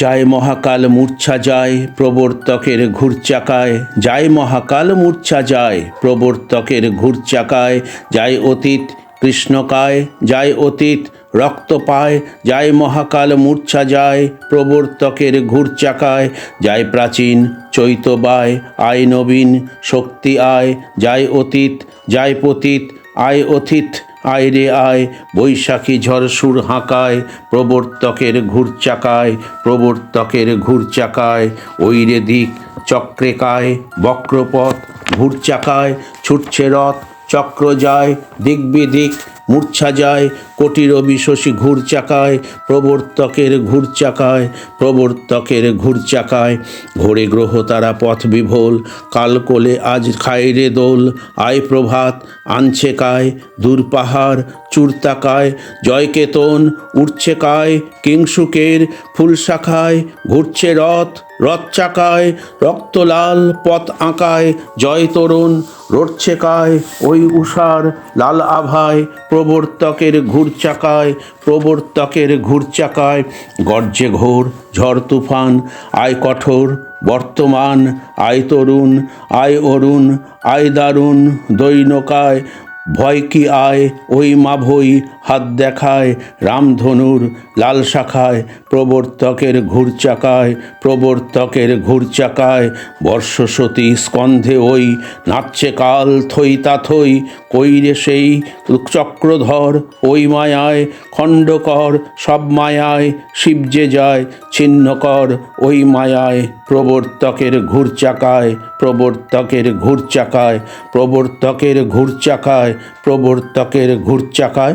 যায় মহাকাল মূর্ছা যায়, প্রবর্তকের ঘুরচাকায় যায় মহাকাল মূর্ছা যায়, প্রবর্তকের ঘুরচাকায় যায় অতীত কৃষ্ণকায়, যায় অতীত রক্ত পায় যায় মহাকাল মূর্ছা যায়, প্রবর্তকের ঘুরচাকায় যায় প্রাচীন চৈতবায়, আয় নবীন শক্তি আয়। যায় অতীত, যায় পতীত, আয় অতীত আয় রে আয়, বৈশাখী ঝড় সুর হাঁকায়, প্রবর্তকের ঘুর চাকায়, প্রবর্তকের ঘুরচাকায় ওই রে দিক চক্রে কায়, বক্রপথ ঘুর চাকায়, ছুটছে রথ চক্র যায়, দিক মূর্ছা যায় কোটি রবি শশী ঘুরচাকায় প্রবর্তকের ঘুর চাকায়, প্রবর্তকের ঘুর চাকায়। ঘোরে গ্রহ তারা পথ বিভোল কালকোলে আজ খায় রে দোল। আয় প্রভাত, আনছে কায়, দূর পাহাড় চূড়তাকায় জয়কেতন উঠছে কায়, কিংসুকের ফুল শাখায়, ঘুরছে রথ রথ চাকায় রক্তলাল পথ আঁকায়, জয় তরুণ রটছে কায় ওই উষার লাল আভায়, প্রবর্তকের ঘুরচাকায় প্রবর্তকের ঘুরচাকায় গর্জে ঘোর, ঝড় তুফান, আয় কঠোর, বর্তমান, আয় তরুণ, আয় অরুণ, আয় দারুণ, দৈনকায়, ভয় কি আয়, ওই মা ভই হাত দেখায় রামধনুর লাল শাখায়, প্রবর্তকের ঘুরচাকায় প্রবর্তকের ঘুরচাকায় বর্ষসতী স্কন্ধে ওই, নাচছে কাল থই তাথই কইরে সেই চক্রধর, ওই মায়ায় খণ্ডকর, সব মায়ায় শিবজে যায়, ছিন্নকর, ওই মায়ায় প্রবর্তকের ঘুরচাকায় প্রবর্তকের ঘুরচাকায় প্রবর্তকের ঘুরচাকায় প্রবর্তকের ঘুরচাকায়